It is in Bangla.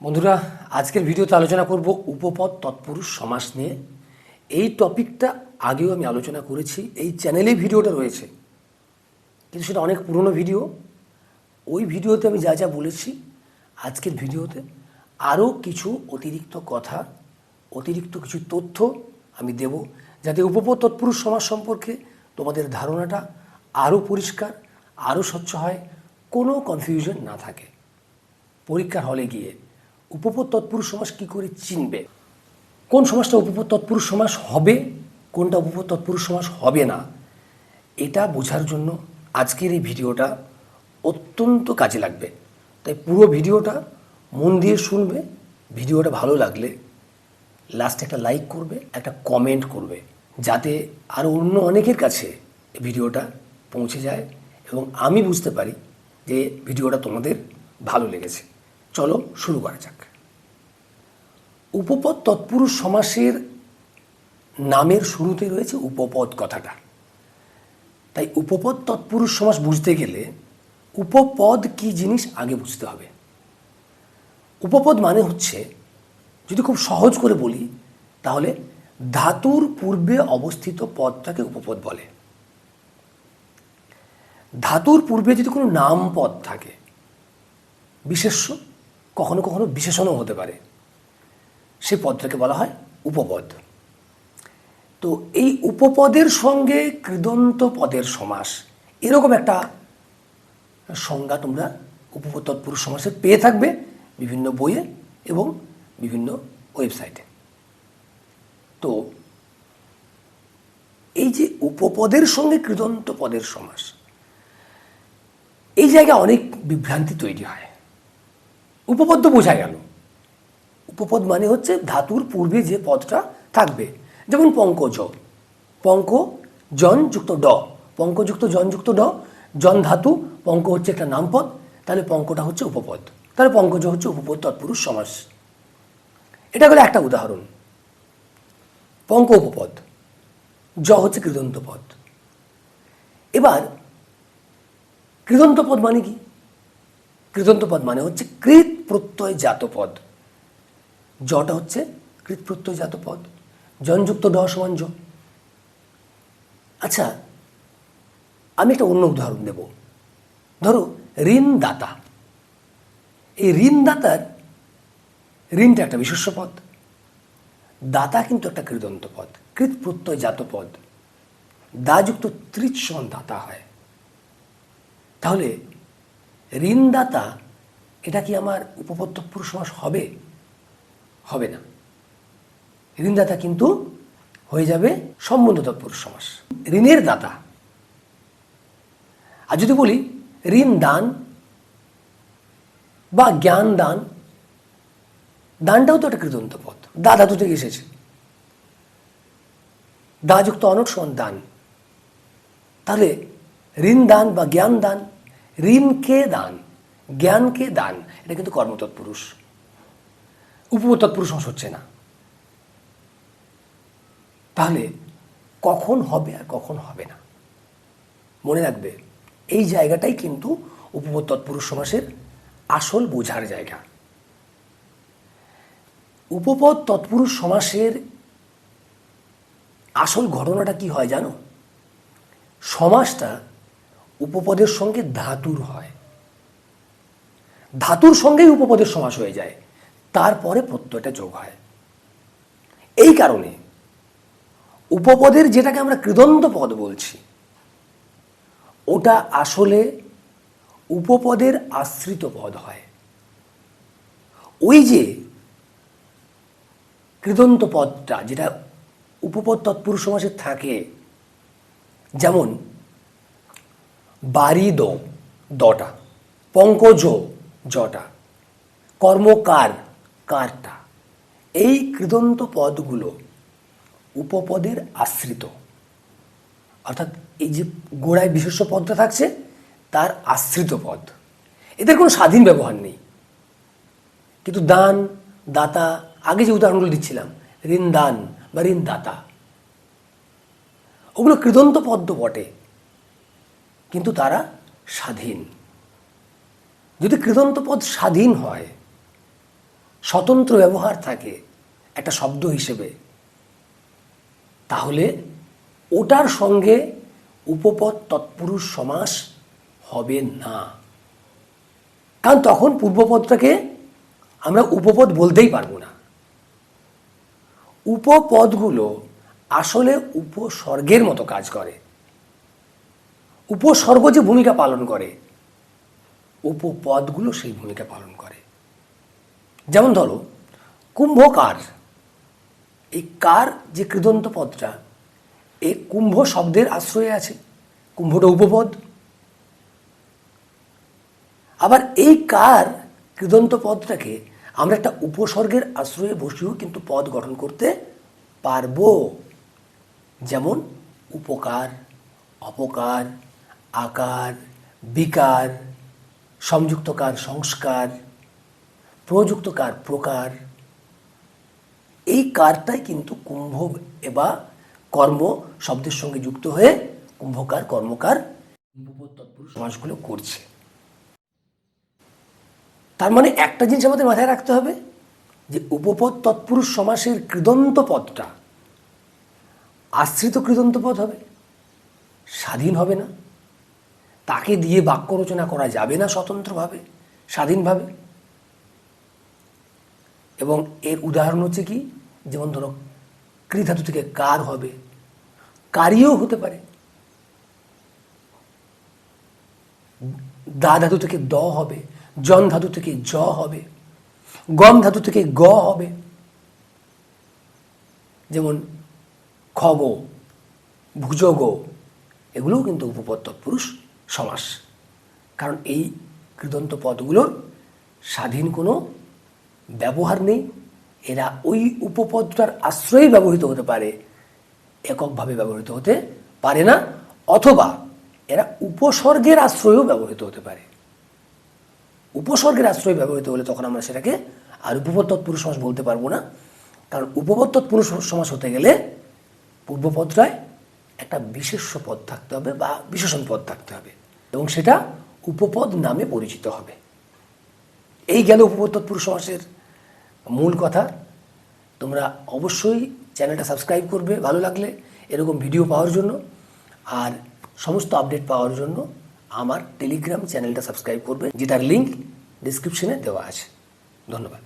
বন্ধুরা, আজকের ভিডিওতে আলোচনা করব উপপদ তৎপুরুষ সমাস নিয়ে। এই টপিকটা আগেও আমি আলোচনা করেছি, এই চ্যানেলেই ভিডিওটা রয়েছে। কিন্তু সেটা অনেক পুরনো ভিডিও। ওই ভিডিওতে আমি যা যা বলেছি, আজকের ভিডিওতে আরও কিছু অতিরিক্ত কথা, অতিরিক্ত কিছু তথ্য আমি দেব, যাতে উপপদ তৎপুরুষ সমাজ সম্পর্কে তোমাদের ধারণাটা আরও পরিষ্কার, আরও স্বচ্ছ হয়, কোনো কনফিউশন না থাকে। পরীক্ষার হলে গিয়ে। উপপদ তৎপুরুষ সমাস কী করে চিনবে? কোন সমাজটা উপপদ তৎপুরুষ সমাস হবে, কোনটা উপপদ তৎপুরুষ সমাস হবে না? এটা বোঝার জন্য আজকের এই ভিডিওটা অত্যন্ত কাজে লাগবে। তাই পুরো ভিডিওটা মন দিয়ে শুনবে, ভিডিওটা ভালো লাগলে লাস্টে একটা লাইক করবে, একটা কমেন্ট করবে, যাতে আরও অন্য অনেকের কাছে ভিডিওটা পৌঁছে যায় এবং আমি বুঝতে পারি যে ভিডিওটা তোমাদের ভালো লেগেছে। চলো শুরু করা যাক। উপপদ তৎপুরুষ সমাসের নামের শুরুতে রয়েছে উপপদ কথাটা। তাই উপপদ তৎপুরুষ সমাস বুঝতে গেলে উপপদ কি জিনিস আগে বুঝতে হবে। উপপদ মানে হচ্ছে, যদি খুব সহজ করে বলি, তাহলে ধাতুর পূর্বে অবস্থিত পদটাকে উপপদ বলে। ধাতুর পূর্বে যদি কোনো নাম পদ থাকে, বিশেষ্য কখনো কখনো বিশেষণও হতে পারে। সে পদটাকে বলা হয় উপপদ। তো এই উপপদের সঙ্গে কৃদন্ত পদের সমাস, এরকম একটা সংজ্ঞা তোমরা উপপদ তৎপুরুষ সমাসে পেয়ে থাকবে বিভিন্ন বইয়ে এবং বিভিন্ন ওয়েবসাইটে। তো এই যে উপপদের সঙ্গে কৃদন্ত পদের সমাস, এই জায়গায় অনেক বিভ্রান্তি তৈরি হয়। উপপদ তো বোঝা গেল। উপপদ মানে হচ্ছে ধাতুর পূর্বে যে পদটা থাকবে। যেমন পঙ্কজ। পঙ্ক জন যুক্ত ড। পঙ্কযুক্ত জনযুক্ত ড। জন ধাতু, পঙ্ক হচ্ছে একটা নামপদ। তাহলে পঙ্কটা হচ্ছে উপপদ। তাহলে পঙ্কজ হচ্ছে উপপদ তৎপুরুষ সমাস। এটা হলো একটা উদাহরণ। পঙ্ক উপপদ, জ হচ্ছে কৃদন্ত পদ এবার কৃদন্ত পদ মানে কি? কৃদন্ত পদ মানে হচ্ছে কৃত প্রত্যয় জাত পদ জটা হচ্ছে কৃত প্রত্যয় জাত পদ জনযুক্ত ড সমান জ। আচ্ছা আমি একটা অন্য উদাহরণ দেব। ধরো, ঋণদাতা। এই ঋণদাতার, ঋণটা একটা বিশেষ্য পদ। দাতা কিন্তু একটা কৃদন্ত পদ কৃত প্রত্যয় জাত পদ দাযুক্ত ত্রিচ সমান দাতা হয়। তাহলে ঋণদাতা, এটা কি আমার উপপত্ত পুরুষ হবে? হবে না। ঋণদাতা কিন্তু হয়ে যাবে সম্বন্ধ তৎপুরুষ ঋণের দাতা। আর যদি বলি ঋণ দান বা জ্ঞান দান, দানটাও তো একটা কৃদন্ত পথ। দা ধাতু থেকে এসেছে। দাযুক্ত অনট সমান দান। তাহলে ঋণ দান বা জ্ঞান দান ঋণকে দান, জ্ঞানকে দান, এটা কিন্তু কর্মতৎপুরুষ। উপতৎপুরুষ হচ্ছে না। তাহলে কখন হবে আর কখন হবে না? মনে রাখবে, এই জায়গাটাই কিন্তু উপপদ তৎপুরুষ সমাসের আসল বোঝার জায়গা। উপপদ তৎপুরুষ সমাসের আসল ঘটনাটা কি হয় জানো? সমাসটা উপপদের সঙ্গে ধাতুর হয়। ধাতুর সঙ্গেই উপপদের সমাস হয়ে যায়, তারপরে প্রত্যয়টা যোগ হয়। এই কারণে উপপদের যেটাকে আমরা কৃদন্ত পদ বলছি, ওটা আসলে উপপদের আশ্রিত পদ হয়। ওই যে কৃদন্ত পদটা, যেটা উপপদ তৎপুরুষ সমাসে থাকে, যেমন বারিদ দটা। পঙ্কজ, জটা। কর্মকার, কারটা। এই কৃদন্ত পদগুলো উপপদের আশ্রিত। অর্থাৎ এই যে গোড়ায় বিশেষ্য পদটা থাকছে, তার আশ্রিত পদ। এদের কোনো স্বাধীন ব্যবহার নেই। কিন্তু দান, দাতা, আগে যে উদাহরণগুলো দিচ্ছিলাম ঋণ দান বা ঋণ দাতা ওগুলো কৃদন্ত পদ্ম বটে। কিন্তু তারা স্বাধীন। যদি কৃদন্ত পদ স্বাধীন হয়, স্বতন্ত্র ব্যবহার থাকে একটা শব্দ হিসেবে, তাহলে ওটার সঙ্গে উপপদ তৎপুরুষ সমাস হবে না। কারণ তখন পূর্বপদটাকে আমরা উপপদ বলতেই পারব না। উপপদগুলো আসলে উপসর্গের মতো কাজ করে। উপসর্গ যে ভূমিকা পালন করে, উপপদগুলো সেই ভূমিকা পালন করে। যেমন ধরো, কুম্ভকার, এই কার যে কৃদন্ত পদটা এই কুম্ভ শব্দের আশ্রয়ে আছে, কুম্ভটা উপপদ। আবার এই কার কৃদন্ত পদটাকে আমরা একটা উপসর্গের আশ্রয়ে বসেও কিন্তু পদ গঠন করতে পারব। যেমন, উপকার, অপকার আকার, বিকার, সংযুক্তকার, সংস্কার, প্রযুক্তকার, প্রকার। এই কারটাই কিন্তু কুম্ভ এবা কর্ম শব্দের সঙ্গে যুক্ত হয়ে কুম্ভকার, কর্মকার তৎপুরুষ সমাসগুলো করছে। তার মানে একটা জিনিস আমাদের মাথায় রাখতে হবে যে উপপদ, তৎপুরুষ সমাসের কৃদন্ত পদটা আশ্রিত কৃদন্ত পদ হবে, স্বাধীন হবে না। তাকে দিয়ে বাক্য রচনা করা যাবে না স্বতন্ত্রভাবে, স্বাধীনভাবে? এবং এর উদাহরণ হচ্ছে কি? যেমন ধরো কৃধাতু থেকে কার হবে? কারিও হতে পারে। দা ধাতু থেকে দ হবে, জন ধাতু থেকে জ হবে, গম ধাতু থেকে গ হবে। যেমন খগ ভুজগ এগুলোও কিন্তু উপপদ তৎপুরুষ। সমাস। কারণ এই কৃদন্ত পদগুলোর স্বাধীন কোনো ব্যবহার নেই। এরা ওই উপপদটার আশ্রয়ে ব্যবহৃত হতে পারে, এককভাবে ব্যবহৃত হতে পারে না, অথবা এরা উপসর্গের আশ্রয়েও ব্যবহৃত হতে পারে। উপসর্গের আশ্রয় ব্যবহৃত হলে তখন আমরা সেটাকে আর উপপদ তৎপুরুষ সমাস বলতে পারব না। কারণ উপপদ তৎপুরুষ সমাস হতে গেলে পূর্বপদটায় একটা বিশেষ্য পদ থাকতে হবে বা বিশেষণ পদ থাকতে হবে। এবং সেটা উপপদ নামে পরিচিত হবে। এই গেল উপপদ তৎপুরুষ সমাসের মূল কথা। তোমরা অবশ্যই চ্যানেলটা সাবস্ক্রাইব করবে ভালো লাগলে, এরকম ভিডিও পাওয়ার জন্য। আর সমস্ত আপডেট পাওয়ার জন্য আমার টেলিগ্রাম চ্যানেলটা সাবস্ক্রাইব করবে, যেটার লিঙ্ক ডিসক্রিপশনে দেওয়া আছে। ধন্যবাদ।